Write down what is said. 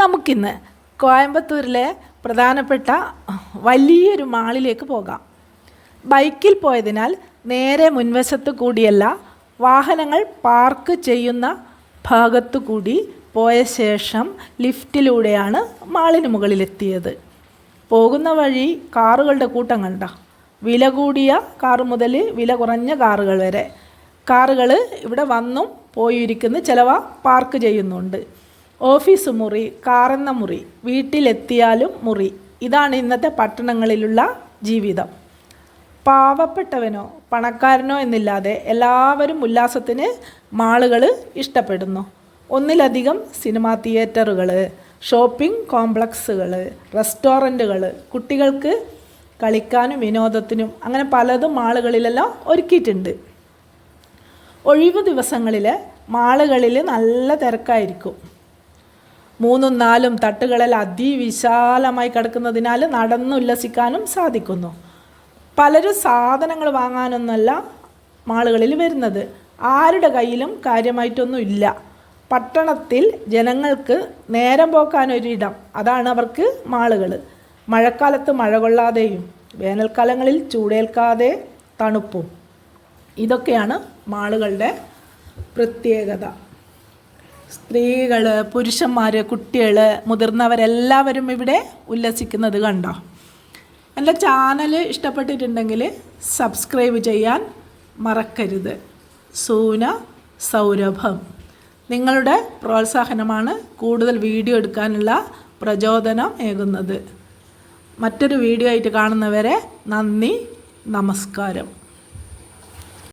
നമുക്കിന്ന് കോയമ്പത്തൂരിലെ പ്രധാനപ്പെട്ട വലിയൊരു മാളിലേക്ക് പോകാം. ബൈക്കിൽ പോയതിനാൽ നേരെ മുൻവശത്ത് കൂടിയല്ല വാഹനങ്ങൾ പാർക്ക് ചെയ്യുന്ന ഭാഗത്തു കൂടി പോയ ശേഷം ലിഫ്റ്റിലൂടെയാണ് മാളിന് മുകളിലെത്തിയത്. പോകുന്ന വഴി കാറുകളുടെ കൂട്ടം കണ്ട? വില കൂടിയ കാർ മുതൽ വില കുറഞ്ഞ കാറുകൾ വരെ. കാറുകൾ ഇവിടെ വന്നും പോയിരിക്കുന്നു ചിലവ പാർക്ക് ചെയ്യുന്നുണ്ട്. ഓഫീസ് മുറി കാറെന്ന മുറി വീട്ടിലെത്തിയാലും മുറി. ഇതാണ് ഇന്നത്തെ പട്ടണങ്ങളിലുള്ള ജീവിതം. പാവപ്പെട്ടവനോ പണക്കാരനോ എന്നില്ലാതെ എല്ലാവരും ഉല്ലാസത്തിന് മാളുകൾ ഇഷ്ടപ്പെടുന്നു. ഒന്നിലധികം സിനിമാ തിയേറ്ററുകൾ ഷോപ്പിംഗ് കോംപ്ലക്സുകൾ റെസ്റ്റോറന്റുകൾ കുട്ടികൾക്ക് കളിക്കാനും വിനോദത്തിനും അങ്ങനെ പലതും മാളുകളിലെല്ലാം ഒരുക്കിയിട്ടുണ്ട്. ഒഴിവ് ദിവസങ്ങളിൽ മാളുകളിൽ നല്ല തിരക്കായിരിക്കും. മൂന്നും നാലും തട്ടുകളിൽ അതിവിശാലമായി കിടക്കുന്നതിനാൽ നടന്നുല്ലസിക്കാനും സാധിക്കുന്നു. പലരും സാധനങ്ങൾ വാങ്ങാനൊന്നല്ല മാളുകളിൽ വരുന്നത്. ആരുടെ കയ്യിലും കാര്യമായിട്ടൊന്നുമില്ല. പട്ടണത്തിൽ ജനങ്ങൾക്ക് നേരം പോക്കാനൊരിടം. അതാണ് അവർക്ക് മാളുകൾ മഴക്കാലത്ത് മഴ കൊള്ളാതെയും വേനൽക്കാലങ്ങളിൽ ചൂടേൽക്കാതെ തണുപ്പും. ഇതൊക്കെയാണ് മാളുകളുടെ പ്രത്യേകത. സ്ത്രീകൾ പുരുഷന്മാർ കുട്ടികൾ മുതിർന്നവരെല്ലാവരും ഇവിടെ ഉല്ലസിക്കുന്നത് കണ്ടോ? എന്റെ ചാനൽ ഇഷ്ടപ്പെട്ടിട്ടുണ്ടെങ്കിൽ സബ്സ്ക്രൈബ് ചെയ്യാൻ മറക്കരുത്. സൂന സൗരഭം. നിങ്ങളുടെ പ്രോത്സാഹനമാണ് കൂടുതൽ വീഡിയോ എടുക്കാനുള്ള പ്രചോദനം ഏകുന്നത്. മറ്റൊരു വീഡിയോ ആയിട്ട് കാണുന്നവരെ നന്ദി നമസ്കാരം.